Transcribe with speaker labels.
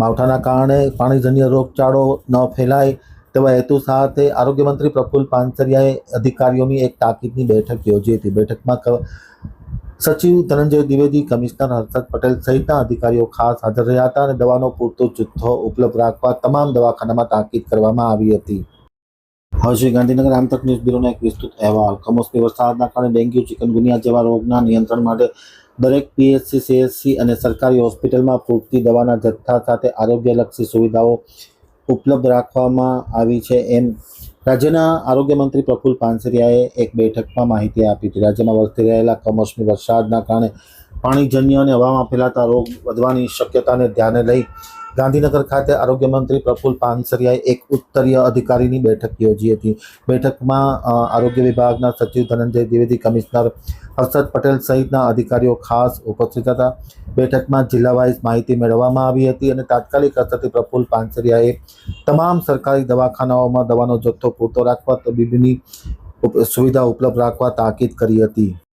Speaker 1: માવઠાના કારણે પાણીજન્ય રોગચાળો ન ફેલાય તેવા હેતુ સાથે આરોગ્ય મંત્રી પ્રફુલ્લ પાનસરિયાએ અધિકારીઓની એક તાકીદની બેઠક યોજી હતી. બેઠકમાં સચિવ ધનંજય દ્વિવેદી, કમિશનર હર્ષદ પટેલ સહિતના અધિકારીઓ ખાસ હાજર રહ્યા હતા અને દવાનો પૂરતો જથ્થો ઉપલબ્ધ રાખવા તમામ દવાખાનામાં તાકીદ કરવામાં આવી હતી. હવે શ્રી ગાંધીનગર આમતક ન્યૂઝ બ્યુરોનો એક વિસ્તૃત અહેવાલ. કમોસમી વરસાદના કારણે ડેન્ગ્યુ, ચિકનગુનિયા જેવા રોગના નિયંત્રણ માટે દરેક પીએચસી સીએચસી અને સરકારી હોસ્પિટલમાં પૂરતી દવાના જથ્થા સાથે આરોગ્યલક્ષી સુવિધાઓ ઉપલબ્ધ રાખવામાં આવી છે એમ રાજ્યના આરોગ્ય મંત્રી પ્રફુલ્લ પાનસરિયાએ એક બેઠકમાં માહિતી આપી હતી. રાજ્યમાં વરસી રહેલા કમોસમી વરસાદના કારણે પાણીજન્ય અને હવામાં ફેલાતા રોગ વધવાની શક્યતાને ધ્યાને લઈ ગાંધીનગર ખાતે આરોગ્ય મંત્રી પ્રફુલ પાનસરિયાએ એક ઉત્તરીય અધિકારીની બેઠક યોજી હતી. બેઠકમાં આરોગ્ય વિભાગના સચિવ ધનંજય દ્વિવેદી, કમિશનર હર્ષદ પટેલ સહિતના અધિકારીઓ ખાસ ઉપસ્થિત હતા. બેઠકમાં જિલ્લાવાઇઝ માહિતી મેળવવામાં આવી હતી અને તાત્કાલિક અસરથી પ્રફુલ પાનસરિયાએ તમામ સરકારી દવાખાનાઓમાં દવાનો જથ્થો પૂરતો રાખવા તબીબીની સુવિધા ઉપલબ્ધ રાખવા તાકીદ કરી હતી.